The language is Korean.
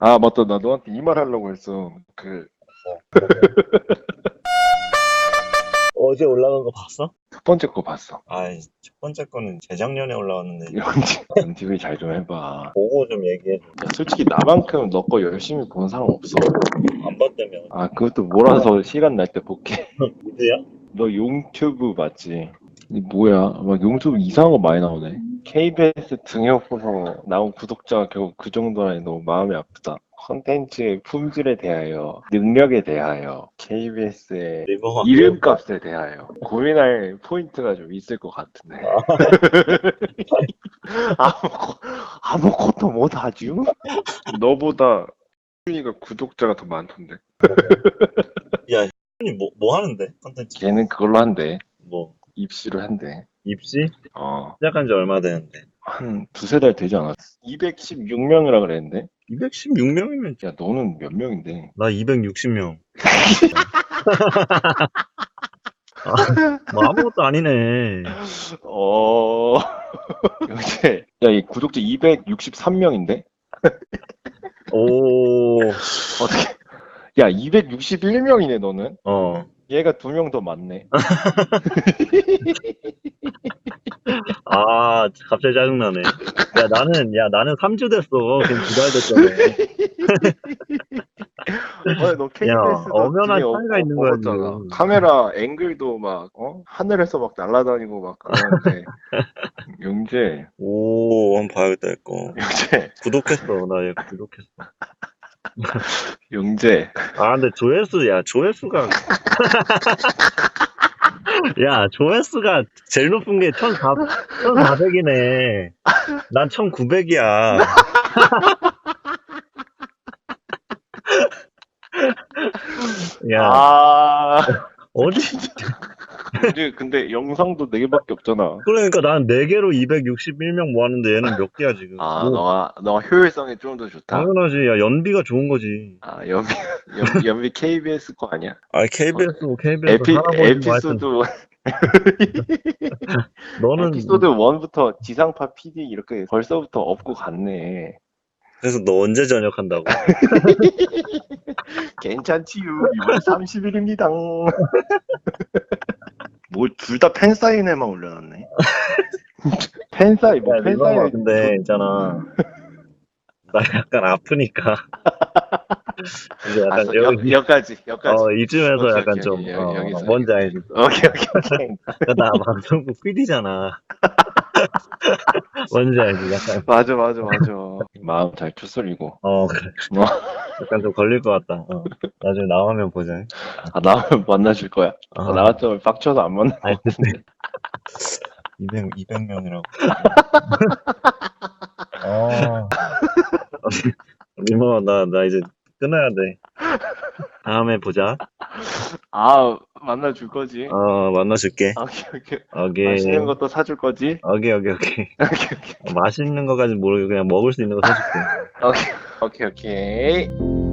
아 맞다 나 너한테 이 말 하려고 했어 그첫 어제 올라간 거 봤어? 번째 거 봤어 아이, 첫 번째 거는 재작년에 올라왔는데 연지 연집을 잘좀 해봐 보고 좀 얘기해줘. 야, 솔직히 나만큼 너 거 열심히 본 사람 없어 안 봤다며. 아 그것도 몰아서 시간 날 때 볼게 미드야? 너 용튜브 맞지? 이 뭐야 막 용튜브 이상한 거 많이 나오네 KBS 등용호로 나온 구독자가 결국 그 정도라니 너무 마음이 아프다 컨텐츠의 품질에 대하여 능력에 대하여 KBS의. 이름값에 대하여 고민할 포인트가 좀 있을 것 같은데 아무것, 아무것도 못하죠? 너보다 훈이가 구독자가 더 많던데 아니, 뭐, 뭐 하는데? 컨텐츠. 걔는 그걸로 한대 뭐, 입시를 한대 입시? 어, 시작한 지 얼마 되는데? 한 두세 달 되지 않았어? 216명이라 그랬는데? 216명이면 야, 너는 몇 명인데? 나 260명. 아, 뭐 아무것도 아니네. 어, 요새, 야, 이 구독자 263명인데? 오, 어떻게, 야, 261명이네, 너는? 어. 얘가 두 명 더 많네. 아, 갑자기 짜증나네. 야, 나는, 야, 나는 3주 됐어. 그냥 두달 됐잖아. 어, 너 KBS 야, 엄연한 차이가 있는 거야, 잖아 지금. 카메라 앵글도 막, 어? 하늘에서 막 날아다니고 막 그러는데. 영재, 오, 한번 봐야겠다, 이거. 영재, 구독했어. 나 얘 구독했어. 영재. 아, 근데 조회수, 야, 조회수가. 야, 조회수가 제일 높은 게 1,400, 1,400이네. 난 1,900이야. 야, 아, 어디? 영재, 근데 영상도 4개밖에 없잖아. 그러니까 난 4개로 261명 모았는데 얘는 몇 개야, 지금. 아, 뭐, 너가, 너가 효율성이 좀 더 좋다. 당연하지. 야, 연비가 좋은 거지. 아, 연비, 연, 연비 KBS 거 아니야? 아, KBS, 뭐 KBS. 에피, 에피소드, 너는 에피소드 1부터 지상파 PD 이렇게 벌써부터 업고 갔네. 그래서 너 언제 전역한다고? 괜찮지요. 6월 30일입니다. 뭐, 둘다 팬사인회만 올려놨네. 팬사인, 뭐, 야, 팬사인회. 리버가 근데 있잖아. 나 약간 아프니까. 이제 약간 아, 여기, 여, 여기까지, 여기까지. 어, 이쯤에서 오케이, 약간 오케이, 좀, 여- 어, 여기서. 뭔지 알지? 오케이, 오케이, 오케이. 나 방송국 PD잖아. 뭔지 알지? 약간, 맞아, 맞아, 맞아. 마음 잘 추스리고. 어, 그래. 어. 약간 좀 걸릴 것 같다. 어. 나중에 나오면 보자. 아, 나오면 만나줄 거야. 어. 아, 나왔으면 빡쳐서 안 만나. 아니, 근데. 200, 200명이라고. 어. 리모, 나, 나 이제 끊어야 돼. 다음에 보자. 아, 만나줄 거지. 어, 만나줄게. 오케이, 오케이. 오케이. 맛있는 것도 사줄 거지. 오케이, 오케이, 오케이. 오케이, 오케이. 맛있는 거까지 모르고 그냥 먹을 수 있는 거 사줄게. 오케이, 오케이, 오케이.